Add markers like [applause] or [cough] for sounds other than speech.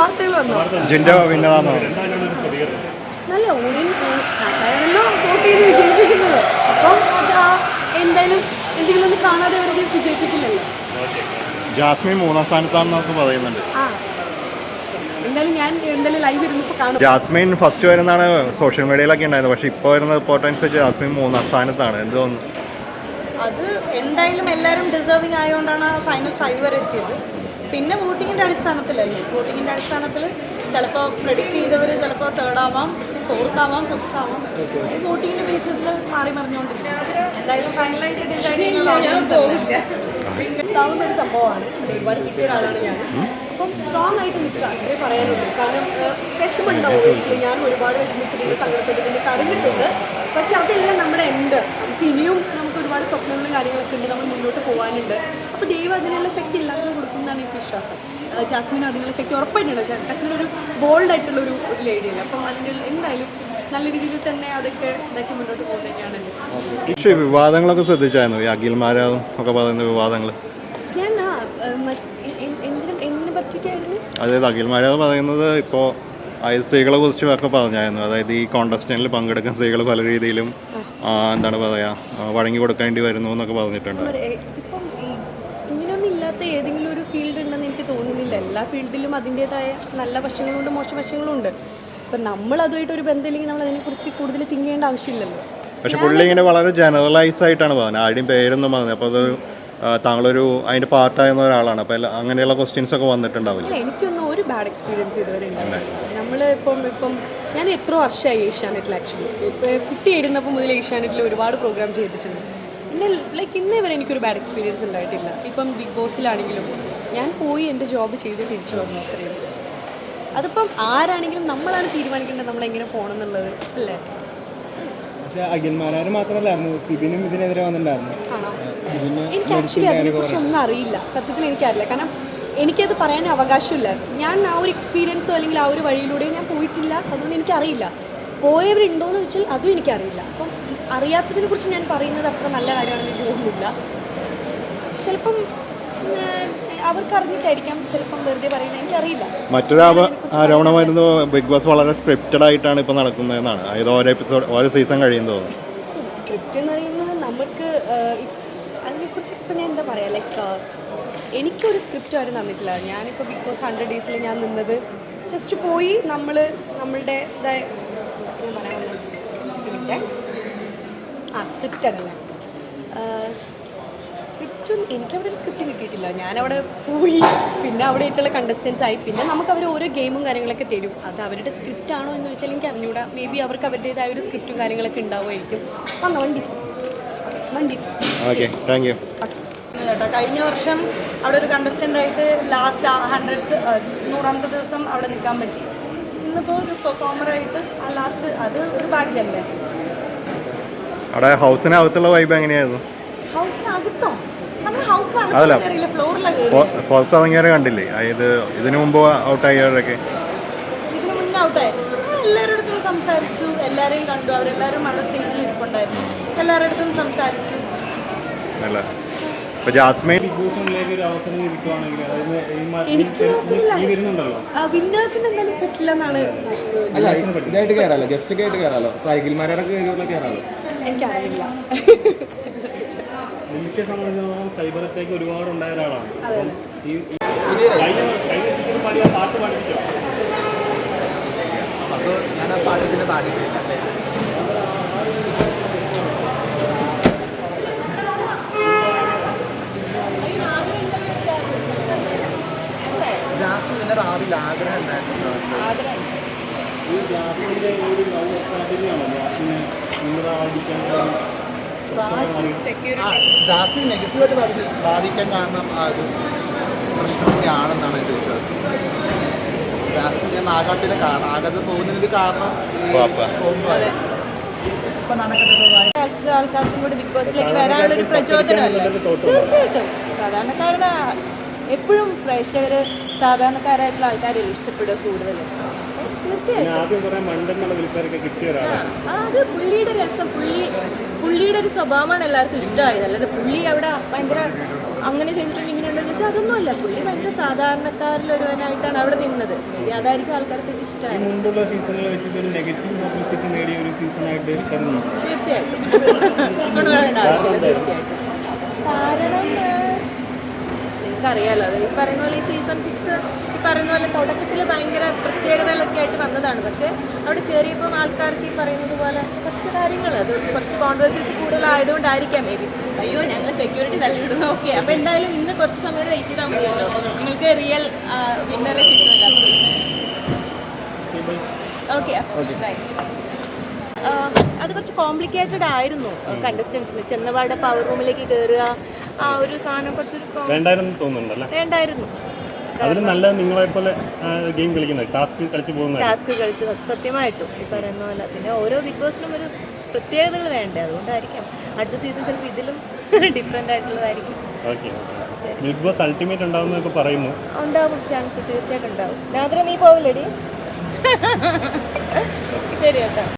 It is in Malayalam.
വാർത്തകൾ വന്നു? ജിൻഡോ നല്ല ഓഡിയൻസ് നാട്ടായാണല്ലോ വോട്ട് ചെയ്ത് വിജയിപ്പിക്കുന്നത്. അപ്പം എന്തായാലും എന്തെങ്കിലും ഒന്ന് കാണാതെ അവരെ വിജയിപ്പിക്കില്ലല്ലോ. ജാസ്മിൻ മൂന്നാം സ്ഥാനത്താണെന്നൊക്കെ പറയുന്നുണ്ട്. എന്തായാലും ഞാൻ എന്തായാലും ലൈവ് ഇരുന്നപ്പോൾ കാണും. ജാസ്മിൻ ഫസ്റ്റ് വരുന്നതാണ് സോഷ്യൽ മീഡിയയിലൊക്കെ ഉണ്ടായിരുന്നത്. പക്ഷേ ഇപ്പോൾ വരുന്ന റിപ്പോർട്ട് അനുസരിച്ച് ജാസ്മിൻ മൂന്നാം സ്ഥാനത്താണ്. എന്ത് തോന്നുന്നു? അത് എന്തായാലും എല്ലാവരും ഡിസേർവിംഗ് ആയതുകൊണ്ടാണ് ഫൈനൽ ഫൈവ് വരെ എത്തിയത്. പിന്നെ വോട്ടിങ്ങിന്റെ അടിസ്ഥാനത്തിലല്ലേ വോട്ടിങ്ങിന്റെ അടിസ്ഥാനത്തിൽ ചിലപ്പോൾ പ്രെഡിക്റ്റ് ചെയ്തവർ ചിലപ്പോൾ തേർഡ് ആവാം ഫോർത്ത് ആവാം ഫിഫ്ത്ത് ആവാം. വോട്ടിങ്ങിന്റെ ബേസിസിൽ മാറി മറിഞ്ഞുകൊണ്ടിരിക്കും എന്തായാലും ഫൈനലായിട്ട് ഡിസൈഡ് ചെയ്യുന്ന ഉണ്ടാവുന്ന ഒരു സംഭവമാണ് ഒരുപാട് കിട്ടിയ ഒരാളാണ് ഞാൻ. അപ്പം സ്ട്രോങ് ആയിട്ട് നിൽക്കുക അത്രേ പറയാനുള്ളൂ കാരണം വിഷമുണ്ടാവും വിഷമമുണ്ടാവും ഞാൻ ഒരുപാട് വിഷമിച്ചിട്ടുണ്ട് സങ്കടപ്പെട്ടിട്ടുണ്ട് കരഞ്ഞിട്ടുണ്ട്. പക്ഷെ അതെല്ലാം നമ്മുടെ എൻഡ് നമുക്ക് ഇനിയും ഒരുപാട് സ്വപ്നങ്ങളും കാര്യങ്ങളൊക്കെ ഉണ്ട് നമ്മൾ മുന്നോട്ട് പോകാനുണ്ട് അപ്പോൾ ദൈവം അതിനുള്ള ശക്തി എല്ലാവർക്കും കൊടുക്കുന്നതാണ് എനിക്ക് വിശ്വാസം. ജാസ്മിനും അതിനുള്ള ശക്തി ഉറപ്പായിട്ടുണ്ട് പക്ഷേ ജാസ്മിൻ ഒരു ബോൾഡ് ആയിട്ടുള്ള ഒരു ലേഡിയല്ല അപ്പം അതിന്റെ എന്തായാലും നല്ല രീതിയിൽ തന്നെ അതൊക്കെ ഇതാക്കി മുന്നോട്ട് പോകുന്നതൊക്കെയാണ് വിവാദങ്ങളൊക്കെ ശ്രദ്ധിച്ചായിരുന്നു. ഈ അഖിൽമാരാതും ഒക്കെ പറയുന്ന വിവാദങ്ങൾ ഞാൻ എന്തിനും എന്തിനെ പറ്റിയിട്ടായിരുന്നു? അതായത് അഖിൽമാരാത് പറയുന്നത് ഇപ്പോൾ അതായത് സ്ത്രീകളെ കുറിച്ചും ഒക്കെ പറഞ്ഞായിരുന്നു. അതായത് ഈ കോണ്ടസ്റ്റിനിൽ പങ്കെടുക്കുന്ന സ്ത്രീകൾ പല രീതിയിലും എന്താണ് പറയുക വഴങ്ങി കൊടുക്കേണ്ടി വരുന്നു എന്നൊക്കെ പറഞ്ഞിട്ടുണ്ട്. ഏതെങ്കിലും ഒരു ഫീൽഡ് ഉണ്ടെന്ന് എനിക്ക് തോന്നുന്നില്ല. എല്ലാ ഫീൽഡിലും അതിന്റെതായ നല്ല വശങ്ങളുണ്ട് മോശം വശങ്ങളുണ്ട്. ഇപ്പം നമ്മൾ അതുമായിട്ട് ഒരു ബന്ധമില്ലെങ്കിൽ നമ്മൾ അതിനെക്കുറിച്ച് കൂടുതൽ തിങ്ക് ചെയ്യേണ്ട ആവശ്യമില്ലല്ലോ. പക്ഷെ പുള്ളി ഇങ്ങനെ വളരെ ജനറലൈസ് ആയിട്ടാണ് പറഞ്ഞത്. ആരുടെയും പേരൊന്നും പറഞ്ഞത് അപ്പോൾ അത് താങ്കളൊരു അതിന്റെ പാർട്ടായിരുന്ന ഒരാളാണ്. അപ്പോൾ അങ്ങനെയുള്ള ക്വസ്റ്റ്യൻസ് ഒക്കെ വന്നിട്ടുണ്ടാവില്ല? എനിക്കൊന്നും ഒരു ബാഡ് എക്സ്പീരിയൻസ് ഇതുവരെ ഉണ്ടായിട്ടില്ല നമ്മൾ ഇപ്പം ഇപ്പം ഞാൻ എത്ര വർഷമായി ഏഷ്യാനെറ്റിൽ ആക്ച്വലി ഇപ്പോൾ കുട്ടിയായിരുന്നപ്പോൾ മുതൽ ഏഷ്യാനെറ്റിൽ ഒരുപാട് പ്രോഗ്രാം ചെയ്തിട്ടുണ്ട്. പിന്നെ ലൈക്ക് ഇന്നേ വരെ എനിക്കൊരു ബാഡ് എക്സ്പീരിയൻസ് ഉണ്ടായിട്ടില്ല. ഇപ്പം ബിഗ് ബോസിലാണെങ്കിലും ഞാൻ പോയി എന്റെ ജോബ് ചെയ്ത് തിരിച്ചു വന്നു അത്രയും അതിപ്പം ആരാണെങ്കിലും നമ്മളാണ് തീരുമാനിക്കേണ്ടത് നമ്മൾ എങ്ങനെ പോകണം എന്നുള്ളത് അല്ലേ? പക്ഷെ അഖിൽമാരാര് മാത്രമല്ലായിരുന്നു സിബിനും ഇതിനെതിരെ വന്നിട്ടുണ്ടായിരുന്നു. ആണോ? എനിക്ക് ആക്ച്വലി അതിനെക്കുറിച്ച് ഒന്നും അറിയില്ല. സത്യത്തിൽ എനിക്കറിയില്ല. കാരണം എനിക്കത് പറയാൻ അവകാശമില്ല. ഞാൻ ആ ഒരു എക്സ്പീരിയൻസോ അല്ലെങ്കിൽ ആ ഒരു വഴിയിലൂടെ ഞാൻ പോയിട്ടില്ല. അതുകൊണ്ട് എനിക്കറിയില്ല. പോയവരുണ്ടോയെന്ന് വെച്ചാൽ അതും എനിക്കറിയില്ല. അപ്പം അറിയാത്തതിനെ കുറിച്ച് ഞാൻ പറയുന്നത് അത്ര നല്ല കാര്യമാണെന്ന് എനിക്ക് തോന്നുന്നില്ല. ചിലപ്പം ഏഹ്, അവർക്ക് അറിഞ്ഞിട്ടായിരിക്കാം ചിലപ്പം വെറുതെ പറയുന്നത്. എനിക്കറിയില്ല. ബിഗ് ബോസ് വളരെ സ്ക്രിപ്റ്റഡ് ആയിട്ടാണ് ഇപ്പോൾ നടക്കുന്നതെന്നാണ്. അതായത് ഓരോ എപ്പിസോഡ് ഓരോ സീസൺ കഴിയും തോന്നുന്നു സ്ക്രിപ്റ്റ് എന്ന് പറയുന്നത് നമുക്ക് ആഹ്, ഇ- അതിനെക്കുറിച്ച് ഇപ്പം ഞാൻ എന്താ പറയുക ലൈക്ക് എനിക്കൊരു സ്ക്രിപ്റ്റ് ആരും തന്നിട്ടില്ല. ഞാനിപ്പോൾ ബിഗ് ബോസ് ഹൺഡ്രഡ് ഡേയ്സിൽ ഞാൻ നിന്നത് ജസ്റ്റ് പോയി നമ്മൾ നമ്മളുടെ ആ സ്ക്രിപ്റ്റ് അല്ല സ്ക്രിപ്റ്റും എനിക്കവിടെ ഒരു സ്ക്രിപ്റ്റ് കിട്ടിയിട്ടില്ല. ഞാനവിടെ പോയി പിന്നെ അവിടെ ആയിട്ടുള്ള കണ്ടസ്റ്റൻസ് ആയി. പിന്നെ നമുക്ക് അവർ ഓരോ ഗെയിമും കാര്യങ്ങളൊക്കെ തരും. അത് അവരുടെ സ്ക്രിപ്റ്റ് ആണോ എന്ന് വെച്ചാൽ എനിക്ക് അറിഞ്ഞൂടാ. മേ ബി അവർക്ക് അവരുടേതായ ഒരു സ്ക്രിപ്റ്റും കാര്യങ്ങളൊക്കെ ഉണ്ടാവുമായിരിക്കും. വന്നോ വണ്ടി വണ്ടി ഓക്കെ. താങ്ക് യു കേട്ടോ. കഴിഞ്ഞ വർഷം അവിടെ ഒരു കണ്ടസ്റ്റന്റ് ആയിട്ട് ലാസ്റ്റ് ഹൺഡ്രഡ് നൂറാമത്തെ ദിവസം അവിടെ നിൽക്കാൻ പറ്റി. ഇന്നിപ്പോൾ ഒരു പെർഫോമർ ആയിട്ട് ആ ലാസ്റ്റ് അത് ഒരു ഭാഗ്യമല്ലേ? അവിടെ ഹൗസിനകത്തുള്ള വൈബ് എങ്ങനെയായിരുന്നു? ഹൗസിനകത്തോ? അതല്ല. പുറത്തിറങ്ങിയവരെ കണ്ടില്ലേ? അതായത് ഇതിനു മുമ്പ് ഔട്ടായവരൊക്കെ ഇതിന് മുന്നേ ഔട്ടായി എല്ലാവരുടെ സംസാരിച്ചു. എല്ലാവരെയും കണ്ടു. അവരെല്ലാവരും മഴ സ്റ്റേജിൽ ഇരിപ്പുണ്ടായിരുന്നു. എല്ലാവരുടെ അടുത്തും സംസാരിച്ചു വിന്നേഴ്സിന് എന്തായാലും പറ്റില്ല എന്നാണ് ഇതായിട്ട് കയറാലോ ഗസ്റ്റ് ഒക്കെ ആയിട്ട് കയറാലോ അഖിൽമാരൊക്കെ കയറാലോ എനിക്കറിയില്ല. നിമിഷയെ സംബന്ധിച്ചിടത്തോളം സൈബർ അറ്റാക്ക് ഒരുപാട് ഉണ്ടായ ഒരാളാണ് പാട്ട് പഠിപ്പിച്ചോ അപ്പോൾ ഞാൻ ആ പാട്ടത്തിന് പാടിയിട്ടില്ല. ജാസ്മിന്റെ രാവിലെ ആഗ്രഹം ഉണ്ടായിരുന്നു. ഈ ഒരു ലവ് സ്ട്രാറ്റജിയാണോ ജാസ്മിൻ നെഗറ്റീവായിട്ട് ബാധിക്ക ബാധിക്കാൻ കാരണം ആ ഒരു പ്രശ്നമൊക്കെ ആണെന്നാണ് എന്റെ വിശ്വാസം. ജാസ്മിൻ ഞാൻ നാഗാട്ടിലെ കാരണം ആകാതെ പോകുന്നതിന് കാരണം ആൾക്കാർക്കും കൂടി ബിഗ് ബോസിലേക്ക് വരാനുള്ള ഒരു പ്രചോദനമല്ലേ? തീർച്ചയായിട്ടും. സാധാരണക്കാരുടെ എപ്പോഴും പ്രേക്ഷകർ സാധാരണക്കാരായിട്ടുള്ള ആൾക്കാരെ ഇഷ്ടപ്പെടുക തീർച്ചയായിട്ടും. ആ, അത് പുള്ളിയുടെ രസം. പുള്ളി പുള്ളിയുടെ ഒരു സ്വഭാവമാണ് എല്ലാവർക്കും ഇഷ്ടമായത്. അല്ലാതെ പുള്ളി അവിടെ ഭയങ്കര അങ്ങനെ ചെയ്തിട്ടുണ്ട് ഇങ്ങനെ ഉണ്ടെന്ന് അതൊന്നും അതൊന്നുമല്ല. പുള്ളി ഭയങ്കര സാധാരണക്കാരിലൊരുവനായിട്ടാണ് അവിടെ നിന്നത്. അതായിരിക്കും ആൾക്കാർക്ക് ഇഷ്ടമായി വെച്ചിട്ട് ഒരു നെഗറ്റീവ് പബ്ലിസിറ്റി നേടിയ ഒരു സീസണായിട്ട് തീർച്ചയായിട്ടും. [laughs] തീർച്ചയായിട്ടും. കാരണം നിങ്ങൾക്കറിയാലോ അത് ഈ പറയുന്ന പോലെ ഈ സീസൺ സിക്സ് ഈ പറയുന്ന പോലെ തുടക്കത്തിൽ ഭയങ്കര പ്രത്യേകതകളൊക്കെ ആയിട്ട് വന്നതാണ്. പക്ഷേ അവിടെ കയറിയപ്പം ആൾക്കാർക്ക് ഈ പറയുന്നത് പോലെ കുറച്ച് കാര്യങ്ങൾ അത് കുറച്ച് കോൺട്രവേഴ്സീസ് കൂടുതലായതുകൊണ്ടായിരിക്കാം മേ ബി അയ്യോ ഞങ്ങൾ സെക്യൂരിറ്റി തല്ലിവിടുന്നു ഓക്കെ അപ്പോൾ എന്തായാലും ഇന്ന് കുറച്ച് സമയം വെയിറ്റ് ചെയ്താൽ മതിയല്ലോ. നിങ്ങൾക്ക് റിയൽ വിന്നറെ കിട്ടുമല്ലോ. ഓക്കെ ബൈ അത് കുറച്ച് കോംപ്ലിക്കേറ്റഡ് ആയിരുന്നു കണ്ടസ്റ്റൻസിന് ചെന്നപാടെ പവർ റൂമിലേക്ക് കയറുക ആ ഒരു സാധനം കുറച്ചൊരു വേണ്ടായിരുന്നു തോന്നുന്നുണ്ടല്ലേ വേണ്ടായിരുന്നു. അതിൽ നല്ലത് നിങ്ങളെ പോലെ ഗെയിം കളിക്കുന്നത് ടാസ്ക് കളിച്ച് പോകുന്നത് ടാസ്ക് കളിച്ച് സത്യമായിട്ടും. ഈ പറയുന്ന പോലെ പിന്നെ ഓരോ ബിഗ് ബോസിനും ഒരു പ്രത്യേകതകൾ വേണ്ടേ? അതുകൊണ്ടായിരിക്കാം. അടുത്ത സീസൺ ചിലപ്പോൾ ഇതിലും ഡിഫറെന്റ് ആയിട്ടുള്ളതായിരിക്കും. ഓക്കെ ബിഗ് ബോസ് അൾട്ടിമേറ്റ് ഉണ്ടാവുന്നതൊക്കെ പറയുന്നു. ഉണ്ടാവും ചാൻസ് തീർച്ചയായിട്ടും ഉണ്ടാവും. രാത്രി നീ പോവില്ലടി.